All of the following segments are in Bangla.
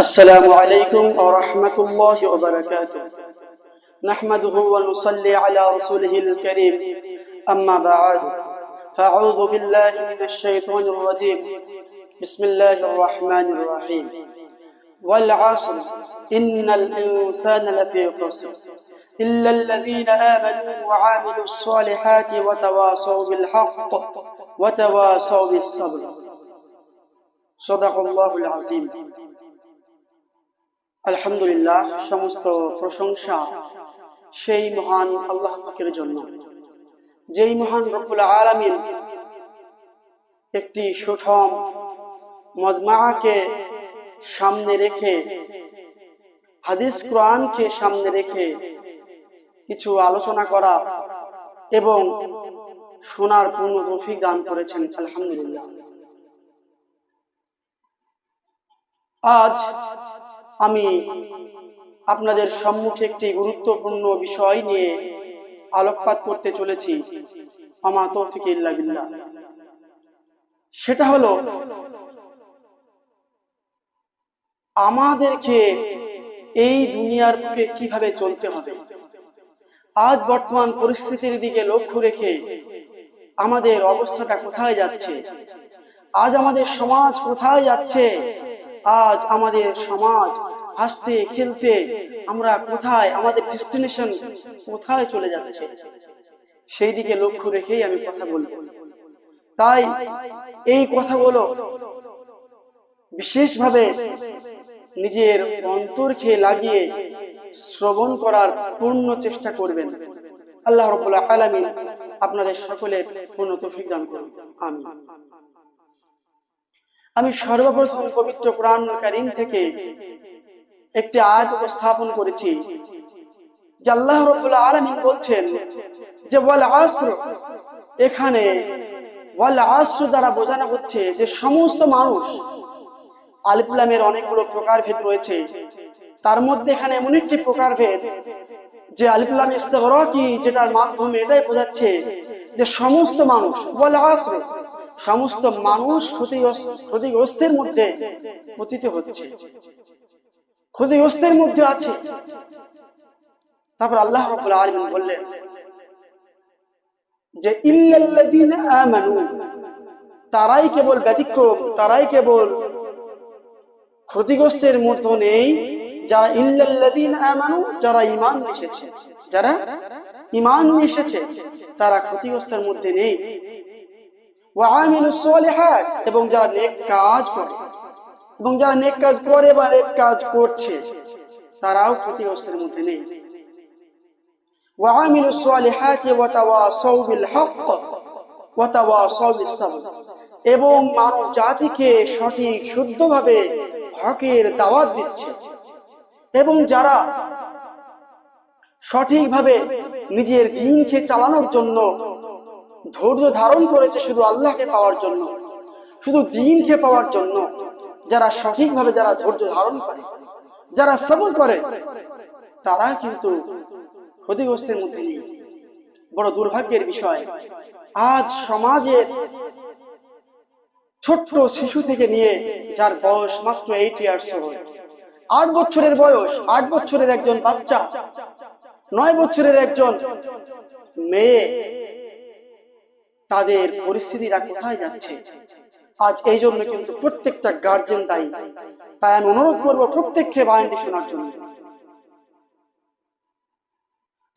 السلام عليكم ورحمة الله وبركاته. نحمده ونصلي على رسوله الكريم. أما بعد فأعوذ بالله من الشيطان الرجيم. بسم الله الرحمن الرحيم. والعصر إن الإنسان لفي خسر. إلا الذين آمنوا وعملوا الصالحات وتواصوا بالحق وتواصوا بالصبر. صدق الله العظيم. আলহামদুলিল্লাহ, সমস্ত প্রশংসা সেই মহান আল্লাহ পাকের জন্য। যেই মহান রব্বুল আলামিন একটি সুঠম মজমাকে সামনে রেখে, হাদিস কোরআনকে সামনে রেখে কিছু আলোচনা করা এবং শোনার পূর্ণ তৌফিক দান করেছেন, আলহামদুলিল্লাহ। আজ আমি আপনাদের সম্মুখে একটি গুরুত্বপূর্ণ বিষয় নিয়ে আলোকপাত করতে চলেছি। আমা তৌফিক ইল্লা সেটা হলো, আমাদেরকে এই দুনিয়ার বুকে কীভাবে চলতে হবে? আজ বর্তমান পরিস্থিতির দিকে লক্ষ্য রেখে আমাদের অবস্থাটা কোথায় যাচ্ছে? আজ আমাদের সমাজ কোথায় যাচ্ছে? আজ আমাদের সমাজ হাসতে খেলতে আমরা কোথায়, আমাদের ডেস্টিনেশন কোথায় চলে যাচ্ছে? সেই দিকে লক্ষ্য রেখেই আমি কথা বলব। তাই এই কথাগুলো বিশেষভাবে নিজের অন্তরকে লাগিয়ে শ্রবণ করার পূর্ণ চেষ্টা করবেন। আল্লাহ রবুল্লাহ আলমী আপনাদের সকলের পূর্ণ তৌফিক দান করুন। আমি আমি সর্বপ্রথম পবিত্র কারিম থেকে একটি আয়াত উপস্থাপন করেছি, যে আল্লাহ রবুল্লাহ আলমী বলছেন যে এখানে দ্বারা বোঝানো হচ্ছে যে সমস্ত মানুষ আলিফুলামের অনেকগুলো রয়েছে। তার মধ্যে এখানে এমন একটি প্রকারভেদ যে আলিফুলাম ইস্তেগরকি, যেটার মাধ্যমে এটাই বোঝাচ্ছে যে সমস্ত মানুষ বলে আসর সমস্ত মানুষ ক্ষতিগ্রস্তের মধ্যে পতিত হচ্ছে। ক্ষতিগ্রস্তের মধ্যে আছে। তারপর আল্লাহ রাব্বুল আলামিন বললেন যে, ইল্লাল্লাযীনা তারাই কেবল ব্যতিক্রম, তারাই কেবল ক্ষতিগ্রস্তের মতো নেই। যারা ইল্লাল্লাযীনা যারা ঈমান এসেছে যারা ঈমান এসেছে তারা ক্ষতিগ্রস্তের মধ্যে নেই। এবং যারা নেক কাজ করে। এবং যারা নেক কাজ করে বা নেক কাজ করছে, তারাও ক্ষতিগ্রস্তের মধ্যে নেই। হক ওয়া তাওয়াসাউ বিস সাবর। এবং মানব জাতিকে সঠিক, শুদ্ধভাবে হকের দাওয়াত দিচ্ছে। এবং যারা সঠিকভাবে নিজের দিনকে চালানোর জন্য ধৈর্য ধারণ করেছে শুধু আল্লাহকে পাওয়ার জন্য, শুধু দিনকে পাওয়ার জন্য যারা সঠিকভাবে যারা ধৈর্য ধারণ করে, যারা সবর করে, তারা কিন্তু ক্ষতিগ্রস্তের মধ্যে নেই। বড় দুর্ভাগ্যের বিষয়, আজ সমাজের ছোট্ট শিশু থেকে নিয়ে যার বয়স মাত্র এইট ইয়ার্স আট বছরের বয়স, আট বছরের একজন বাচ্চা, নয় বছরের একজন মেয়ে, তাদের পরিস্থিতিরা কোথায় যাচ্ছে? আজ এই জন্য কিন্তু প্রত্যেকটা গার্জেন দায়ী। তাই আমি অনুরোধ করব প্রত্যেককে বায়ানটি শোনার জন্য।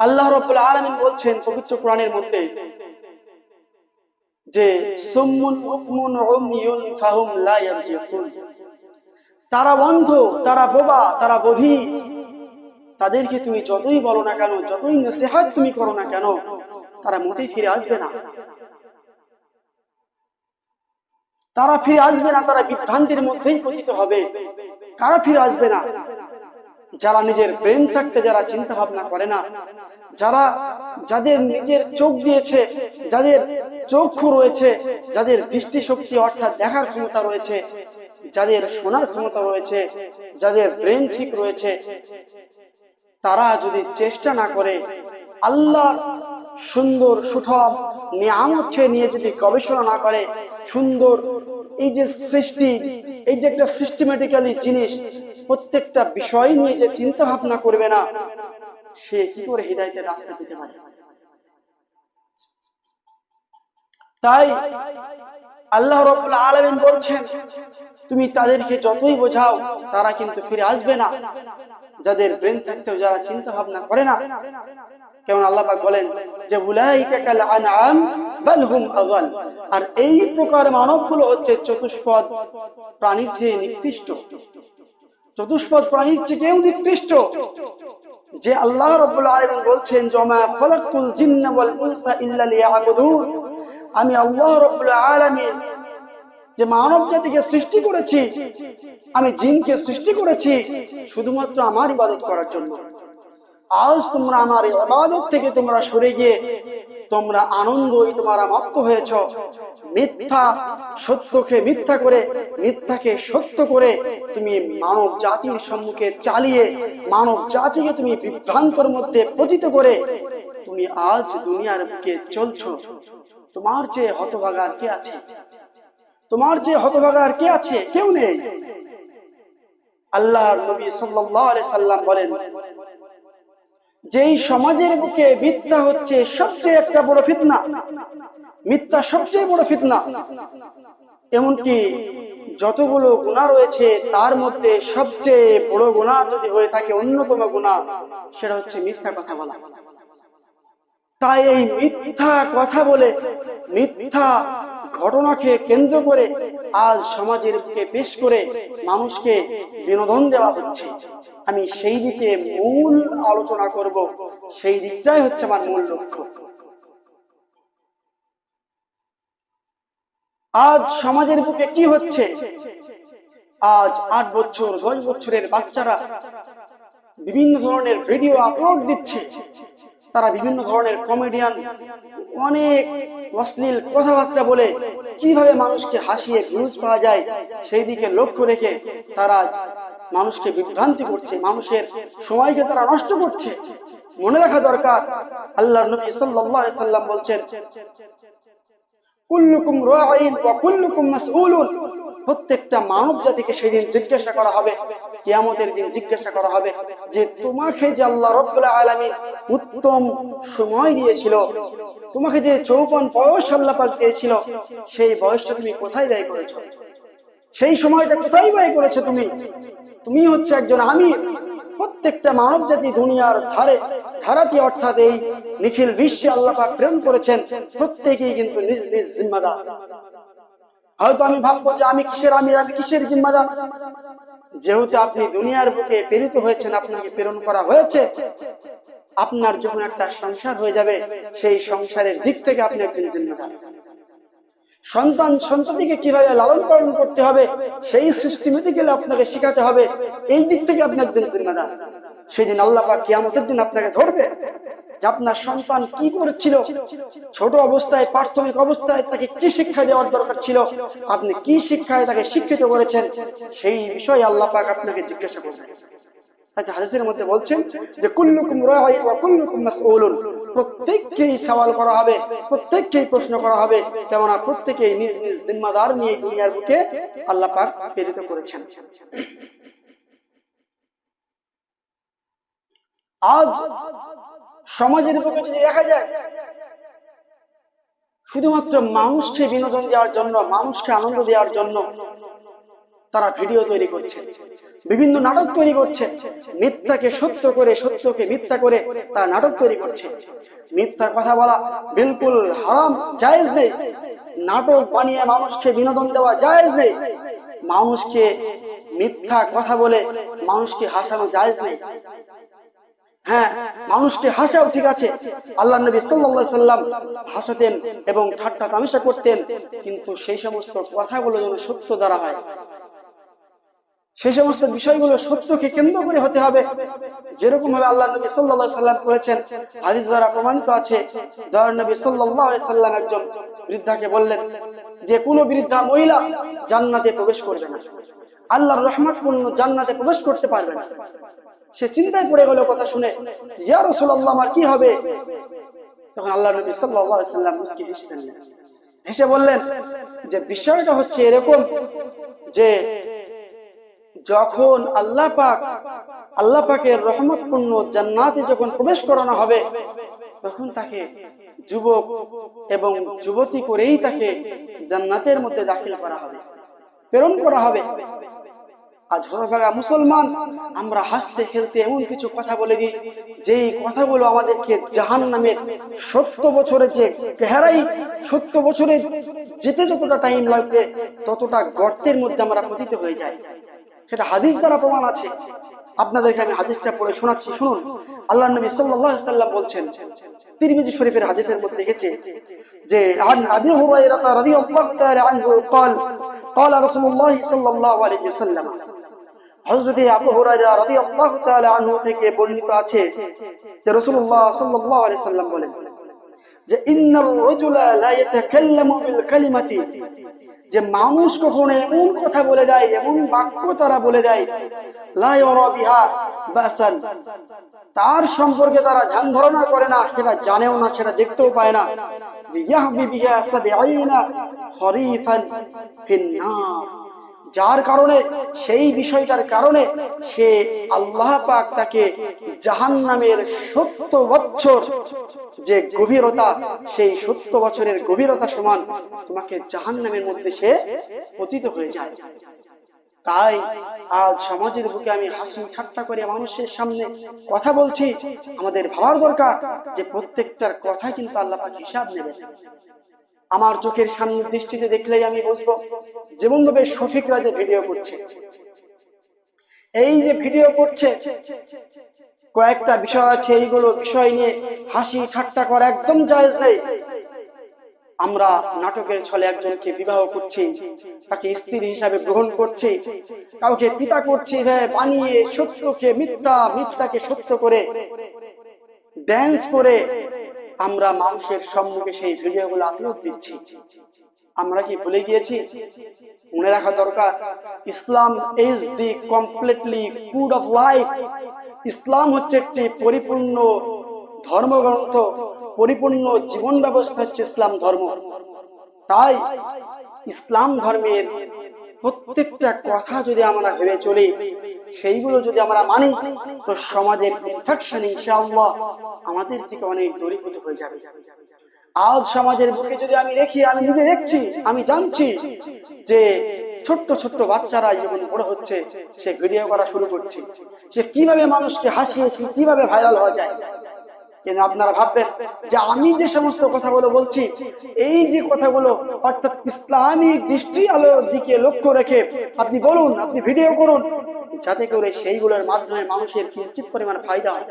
আল্লাহ রব্বুল আলমিন বলছেন পবিত্র কোরআনের মধ্যে যে তারা বন্ধ তারা বোবা, তারা বধি। তাদেরকে তুমি যতই বলো না কেন, যতই নসিহাত তুমি করো না কেন, তারা মোটেই ফিরে আসবে না। তারা ফিরে আসবে না, তারা বিভ্রান্তির মধ্যেই পতিত হবে। কারা ফিরে আসবে না? যারা নিজের ব্রেন থাকতে যারা চিন্তা ভাবনা করে না, যারা যাদের নিজের চোখ দিয়েছে, যাদের চক্ষু রয়েছে, যাদের দৃষ্টিশক্তি অর্থাৎ দেখার ক্ষমতা রয়েছে, যাদের শোনার ক্ষমতা রয়েছে, যাদের ব্রেন ঠিক রয়েছে, তারা যদি চেষ্টা না করে, আল্লাহ সুন্দর সুঠম নিয়ামতকে নিয়ে যদি গবেষণা না করে সুন্দর। এই যে সৃষ্টি, এই যে একটা সিস্টেমেটিক্যালি জিনিস, প্রত্যেকটা বিষয় নিয়ে যে চিন্তা ভাবনা করবে না, সে কি করে হৃদায়তের রাস্তা পেতে পারে? তাই আল্লাহ রব্বুল আলামিন বলছেন, তুমি তাদেরকে যতই বোঝাও, তারা কিন্তু ফিরে আসবে না। যাদের ব্রেন থাকতেও যারা চিন্তা ভাবনা করে না। কেমন আল্লাহ বলেন যে উলাইকা কাল আর এই প্রকার মানবগুলো হচ্ছে চতুষ্পদ প্রাণীর চেয়ে নিকৃষ্ট। চতুষ্পদ প্রাণীর চেয়েও নিকৃষ্ট? যে আল্লাহ আলামিন বলছেন, জমা লিয়াবুদুন। আমি আল্লাহ যে মানব জাতিকে সৃষ্টি করেছি, আমি জিনকে সৃষ্টি করেছি, শুধুমাত্র আমার ইবাদত করার জন্য। আজ তোমরা আমার ইবাদত থেকে তোমরা সরে গিয়ে তোমরা আনন্দই তোমরা মত্ত হয়েছ। মিথ্যা সত্যকে মিথ্যা করে, মিথ্যাকে সত্য করে তুমি মানব জাতির সম্মুখে চালিয়ে মানব জাতিকে তুমি বিভ্রান্তর মধ্যে পতিত করে তুমি আজ দুনিয়ার বুকে চলছ। তোমার যে হতভাগা আর কে আছে? তোমার যে হতভাগা আর কে আছে? কেউ নেই। আল্লাহ নবী সাল্লাম বলেন যেই সমাজের বুকে মিথ্যা হচ্ছে সবচেয়ে একটা বড় ফিতনা। মিথ্যা সবচেয়ে বড় ফিতনা। এমনকি যতগুলো গুণা রয়েছে, তার মধ্যে সবচেয়ে বড় গুণা যদি হয়ে থাকে অন্যতম গুণা সেটা হচ্ছে মিথ্যা কথা বলা। তাই এই মিথ্যা কথা বলে মিথ্যা ঘটনাকে কেন্দ্র করে আজ সমাজের পেশ করে মানুষকে বিনোদন দেওয়া হচ্ছে। আমি সেই দিকে মূল আলোচনা করব। সেই দিকটাই হচ্ছে আমার মূল লক্ষ্য। আজ সমাজের বুকে কি হচ্ছে? আজ আট বছর, দশ বছরের বাচ্চারা বিভিন্ন ধরনের ভিডিও আপলোড দিচ্ছে। তারা বিভিন্ন ধরনের কমেডিয়ান অনেক অশ্লীল কথাবার্তা বলে কীভাবে মানুষকে হাসিয়ে ভিউজ পাওয়া যায় সেই দিকে লক্ষ্য রেখে তারা মানুষকে বিভ্রান্তি করছে, মানুষের সময়কে তারা নষ্ট করছে। মনে রাখা দরকার আল্লাহ নবী সাল্লাম বলছেন কুল্লুকুম রাঈন ওয়া কুল্লুকুম মাসউলুন। প্রত্যেকটা মানব জাতিকে সেদিন জিজ্ঞাসা করা হবে, কিয়ামতের দিন জিজ্ঞাসা করা হবে যে, তোমাকে যে আল্লাহ রাব্বুল আলামিন উত্তম সময় দিয়েছিল, তোমাকে যে চৌপন বয়স আল্লাহ পাক দিয়েছিল, সেই বয়সটা তুমি কোথায় ব্যয় করেছ? সেই সময়টা কোথায় ব্যয় করেছ তুমি? তুমি হচ্ছে একজন আমির। প্রত্যেকটা মানব জাতি দুনিয়ার ধারে ধারাতি অর্থাৎ এই নিখিল বিশ্বে আল্লাহ পাক প্রেরণ করেছেন, প্রত্যেকেই কিন্তু নিজ নিজ জিম্মাদার। হয়তো আমি ভাববো যে আমি কিসের আমির আমি কিসের জিম্মাদার? যেহেতু আপনি দুনিয়ার বুকে প্রেরিত হয়েছেন, আপনাকে প্রেরণ করা হয়েছে, আপনার যখন একটা সংসার হয়ে যাবে, সেই সংসারের দিক থেকে আপনি একজন জিম্মাদার। সন্তান সন্ততিকে কীভাবে লালন পালন করতে হবে, সেই সিস্টেমেতে গেলে আপনাকে শেখাতে হবে, এই দিক থেকে আপনি একজন জিম্মাদার। সেদিন আল্লাহ পাক কিয়ামতের দিন আপনাকে ধরবে যে আপনার সন্তান কি করেছিল? ছোট অবস্থায়, প্রাথমিক অবস্থায় তাকে কি শিক্ষা দেওয়ার দরকার ছিল? আপনি কি শিক্ষায় তাকে শিক্ষিত করেছেন? সেই বিষয়ে আল্লাহ পাক আপনাকে জিজ্ঞাসা করবেন তাকে প্রত্যেককেই সওয়াল করা হবে, প্রত্যেককেই প্রশ্ন করা হবে, কেননা প্রত্যেকেই প্রেরিত করেছেন। আজ সমাজের বুকে যদি দেখা যায়, শুধুমাত্র মানুষকে বিনোদন দেওয়ার জন্য, মানুষকে আনন্দ দেওয়ার জন্য তারা ভিডিও তৈরি করছে, বিভিন্ন নাটক তৈরি করছে, মিথ্যাকে সত্য করে, সত্যকে মিথ্যা করে তারা নাটক তৈরি করছে। মিথ্যা কথা বলা বিলকুল হারাম, জায়েজ নেই। নাটক বানিয়ে মানুষকে বিনোদন দেওয়া জায়েজ নেই। মানুষকে মিথ্যা কথা বলে মানুষকে হাসানো জায়েজ নেই। হ্যাঁ মানুষকে হাসাও ঠিক আছে। আল্লাহ নবী সাল্লাল্লাহু সাল্লাম হাসাতেন এবং ঠাট্টা তামাশা করতেন, কিন্তু সেই সমস্ত কথাগুলো যেন সত্য দ্বারা হয়। সেই সমস্ত বিষয়গুলো সত্যকে কেন্দ্র করে হতে হবে। যেরকম ভাবে আল্লাহ নবী সাল্লাল্লাহু সাল্লাম করেছেন, হাদিস দ্বারা প্রমাণিত আছে দয়ার নবী আলাইহি সাল্লাম একজন বৃদ্ধাকে বললেন যে, কোন বৃদ্ধা মহিলা জান্নাতে প্রবেশ করবে না। আল্লাহর রহমতপূর্ণ জান্নাতে প্রবেশ করতে পারবে না। সে চিন্তায় পড়ে গেল কথা শুনে, ইয়া রাসূলুল্লাহ, আমার কি হবে? তখন আল্লাহ নবী সাল্লাম মুস্কি হেসে হেসে বললেন যে, বিষয়টা হচ্ছে এরকম যে, যখন আল্লাহ পাক, আল্লাহ পাকের রহমতপূর্ণ জান্নাতে যখন প্রবেশ করানো হবে, তখন তাকে যুবক এবং যুবতী করেই তাকে জান্নাতের মধ্যে দাখিল করা হবে, প্রেরণ করা হবে। আজ হতভাগা মুসলমান আমরা হাসতে খেলতে এমন কিছু কথা বলে দিই যেই কথাগুলো আমাদেরকে জাহান নামের সত্য বছরে যে চেহারাই সত্য বছরে যেতে যতটা টাইম লাগবে ততটা গর্তের মধ্যে আমরা পতিত হয়ে যাই সেটা হাদিস দ্বারা প্রমাণ আছে আপনাদেরকে আমি হাদিসটা পড়ে শোনাচ্ছি শুনুন আল্লাহ নবী সাল্লাল্লাহু আলাইহি সাল্লাম বলছেন তিরমিজি শরীফের হাদিসের মধ্যে দেখেছে যে আন আবি হুরায়রা রাদিয়াল্লাহু তাআলা আনহু قال قال رسول الله صلى الله عليه وسلم যে মানুষ কখনো এমন কথা বলে দেয়, এমন বাক্য তারা বলে দেয় তার সম্পর্কে তারা ধ্যান ধারণা করে না, সেটা জানেও না, সেটা দেখতেও পায় না। যে খরিফান ফিন্নার যার কারণে, সেই বিষয়টার কারণে সে আল্লাহ পাক তাকে জাহান নামের সত্য বছর যে গভীরতা, সেই সত্য বছরের গভীরতা সমান তোমাকে জাহান নামের মধ্যে সে পতিত হয়ে যায়। তাই আজ সমাজের বুকে আমি হাসি ঠাট্টা করে মানুষের সামনে কথা বলছি। আমাদের ভাবার দরকার যে প্রত্যেকটার কথা কিন্তু আল্লাহ পাক হিসাব নেবে আমার চোখের সামনে দৃষ্টিতে দেখলেই আমি বুঝব যেমন ভাবে শফিকরা যে ভিডিও করছে। এই যে ভিডিও করছে, কয়েকটা বিষয় আছে, এইগুলো বিষয় নিয়ে হাসি ঠাট্টা করা একদম জায়েজ নেই। আমরা নাটকের ছলে একজনকে বিবাহ করছি, তাকে স্ত্রী হিসাবে গ্রহণ করছি, কাউকে পিতা করছি বানিয়ে সত্যকে, মিথ্যা, মিথ্যাকে সত্য করে ড্যান্স করে আমরা মানুষের সম্মুখে সেই ভিডিওগুলো আপলোড দিচ্ছি। আমরা কি ভুলে গিয়েছি? মনে রাখা দরকার, Islam is the completely food of life Islam হচ্ছে একটি পরিপূর্ণ ধর্মগ্রন্থ, পরিপূর্ণ জীবন ব্যবস্থা হচ্ছে ইসলাম ধর্ম। তাই ইসলাম ধর্মের প্রত্যেকটা কথা যদি আমরা ভেবে চলি, সেইগুলো যদি আমরা মানি, তো সমাজের ইনফেকশন ইনশাআল্লাহ আমাদের থেকে অনেক দূরীভূত হয়ে যাবে। আজ সমাজের বুকে যদি আমি দেখি আমি নিজে দেখছি, আমি জানছি যে ছোট্ট ছোট্ট বাচ্চারা যখন বড় হচ্ছে, সে ভিডিও করা শুরু করছে। সে কীভাবে মানুষকে হাসিয়েছি কীভাবে ভাইরাল হওয়া যায়। কিন্তু আপনারা ভাববেন যে আমি যে সমস্ত কথাগুলো বলছি, এই যে কথাগুলো, অর্থাৎ ইসলামিক দৃষ্টি আলোর দিকে লক্ষ্য রেখে আপনি বলুন, আপনি ভিডিও করুন, যাতে করে সেইগুলোর মাধ্যমে মানুষের কিঞ্চিত পরিমাণ ফায়দা হয়।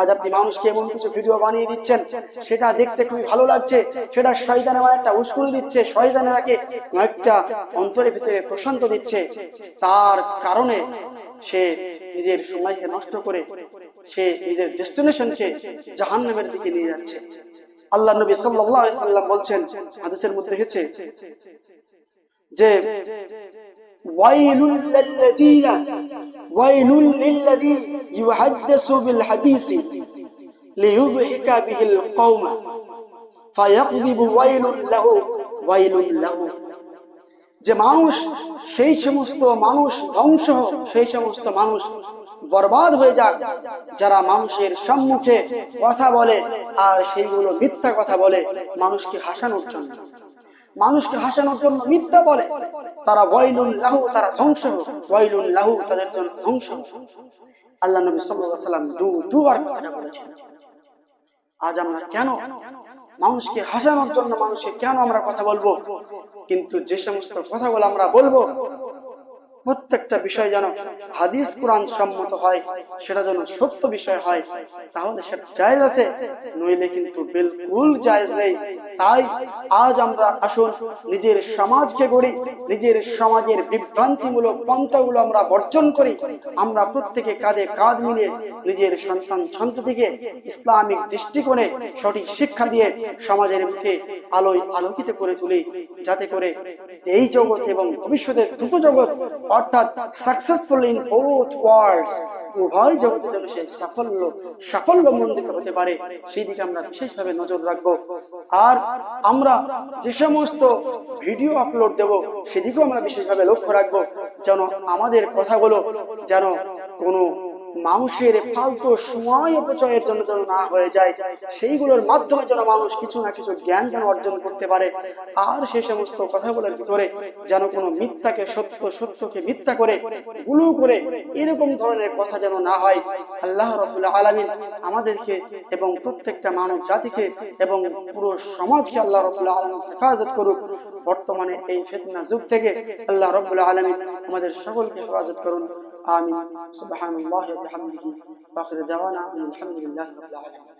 আজ আপনি মানুষকে এমন কিছু ভিডিও বানিয়ে দিচ্ছেন, সেটা দেখতে খুবই ভালো লাগছে, সেটা শয়তানে আমার একটা উস্কুল দিচ্ছে শয়তানেরাকে একটা অন্তরের ভিতরে প্রশান্ত দিচ্ছে, তার কারণে সে নিজের সময়কে নষ্ট করে সে নিজের ডেস্টিনেশনকে জাহান নামের দিকে নিয়ে যাচ্ছে। আল্লাহ নবী সাল্লাম বলছেন, হাদিসের মধ্যে দেখেছে যে যে মানুষ, সেই সমস্ত মানুষ ধ্বংস সেই সমস্ত মানুষ বরবাদ হয়ে যাক। যারা মানুষের সম্মুখে কথা বলে আর সেইগুলো মিথ্যা কথা বলে, মানুষকে হাসানোর জন্য। মানুষকে হাসানোর জন্য মিথ্যা বলে। তারা ওয়াইলুন লাহু, তারা ধ্বংস ওয়াইলুন লাহু তাদের জন্য ধ্বংস আল্লাহ নবী সাল্লাল্লাহু আলাইহি সাল্লাম দু, দুবার কথাটা বলেছেন। আজ আমরা কেন মানুষকে হাসানোর জন্য মানুষকে কেন আমরা কথা বলব? কিন্তু যে সমস্ত কথাগুলো আমরা বলব প্রত্যেকটা বিষয় যেন হাদিস কোরআন সম্মত হয়, সেটা যেন সত্য বিষয় হয়, তাহলে সেটা জায়েজ আছে, নইলে কিন্তু বিলকুল জায়েজ নেই। তাই আজ আমরা আসুন নিজের সমাজকে গড়ি, নিজের সমাজের বিভ্রান্তিমূলক পন্থাগুলো আমরা বর্জন করি। আমরা প্রত্যেকে কাঁধে কাঁধ মিলিয়ে নিজের সন্তান সন্ততিকে ইসলামিক দৃষ্টিকোণে সঠিক শিক্ষা দিয়ে সমাজের মুখে আলোয় আলোকিত করে তুলি, যাতে করে এই জগৎ এবং ভবিষ্যতের দুটো জগৎ অর্থাৎ সাকসেসফুল ইন বোথ ওয়ার্ল্ডস উভয় জগতে সাফল্য সাফল্য মন্ডিত হতে পারে। সেই দিকে আমরা বিশেষভাবে নজর রাখব। আর আমরা যে সমস্ত ভিডিও আপলোড দেব, সেদিকেও আমরা বিশেষভাবে লক্ষ্য রাখব যেন আমাদের কথাগুলো যেন কোনো মানুষের ফালতু সময় অপচয়ের জন্য যেন না হয়ে যায়, সেইগুলোর মাধ্যমে যেন মানুষ কিছু না কিছু জ্ঞান যেন অর্জন করতে পারে। আর সেই সমস্ত কথাগুলোর ভিতরে যেন কোনো মিথ্যাকে, সত্য, সত্যকে মিথ্যা করে, গুলো করে এরকম ধরনের কথা যেন না হয়। আল্লাহ রবুল্লাহ আলমিন আমাদেরকে এবং প্রত্যেকটা মানব জাতিকে এবং পুরো সমাজকে আল্লাহ রবুল্লাহ আলমিন হেফাজত করুক। বর্তমানে এই ফেতনা যুগ থেকে আল্লাহ রবুল্লাহ আলমিন আমাদের সকলকে হেফাজত করুন। آمين. سبحان الله وبحمده. وآخر دعوانا أن الحمد لله رب العالمين.